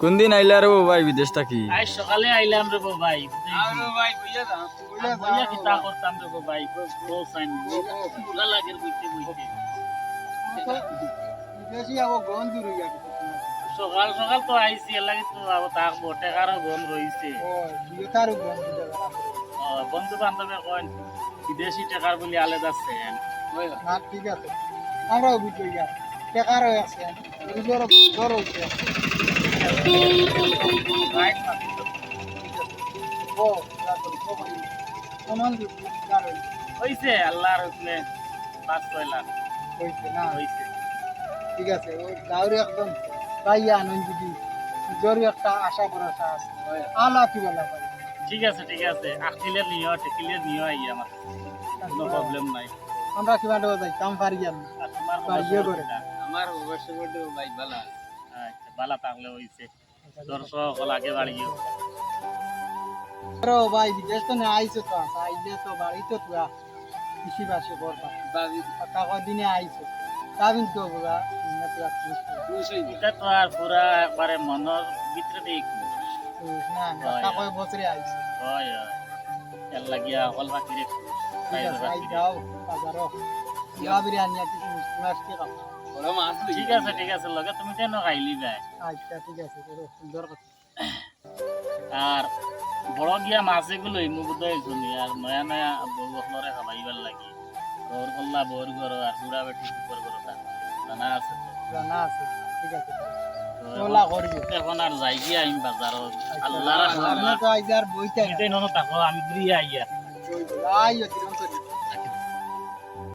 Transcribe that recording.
কোন দিন আইলা রে ভাই বিদেশ থাকি আজ সকালে আইলাম রে ভাই ভাই বুঝে যাও বইয়া কিতা করতাম রে ভাই সাইন লাগের আবো গন্ধ রই যাবে সকাল সকাল তো আইছি এর লাগে তো আবো তাক বটেকারও গন রইছে ও বিয়েতারও গন্ধ বন্ধু বান্ধবে কয় বিদেশি টাকার বলি আলাদা না ঠিক আছে আমরাও বেকার হয়ে আছে জ্বর জ্বর হচ্ছে রাইট ও সমান বেকার হইছে আল্লাহর হুকমে পাঁচ ছয় লাখ হয়েছে না হইছে ঠিক আছে ওই গাউরি একদম পাইয়া জরুরি একটা আশা ভরসা আছে আলা কি বলা ঠিক আছে ঠিক আছে আখিলের নিও টেকিলের নিও আই আমার কোনো প্রবলেম নাই আমরা কিবা যাই কাম পারি আমি তোমার করে। আমার অবশ্য বড় ভাই বালা। আচ্ছা বালা থাকলে হইছে। দর্শক লাগে বাড়িও। আরও ভাই বিদেশ তো না আইছো তো আইলে তো বাড়ি তো তুয়া কৃষি বাসে করবা টাকা দিনে আইছো। তাবিন তো বাবা না তুয়া এটা তো আর পুরা একবারে মনের ভিতরে দিয়ে না টাকা বছরে আইছো। হয় হয়। এর লাগিয়া হল বাকি রে আছে যাও বাজারও। ইয়া বিরিয়ানি মিষ্টি মাছটি খাও ঠিক আছে ঠিক আছে লগে তুমি কেন খাইলি আচ্ছা ঠিক আছে সুন্দর কথা। আর বড় গিয়া মাছে গুলো ইমু শুনি আর নয়া নয়া বউ হলরে খাবাইবার লাগি। বউর কল্লা বউর ঘর আর বুড়া বেটি উপর ঘর জানা আছে জানা আছে ঠিক আছে এখন আর যাই গিয়া আমি বাজারত আল্লাহ আমি ঘুরিয়ে আইয়া।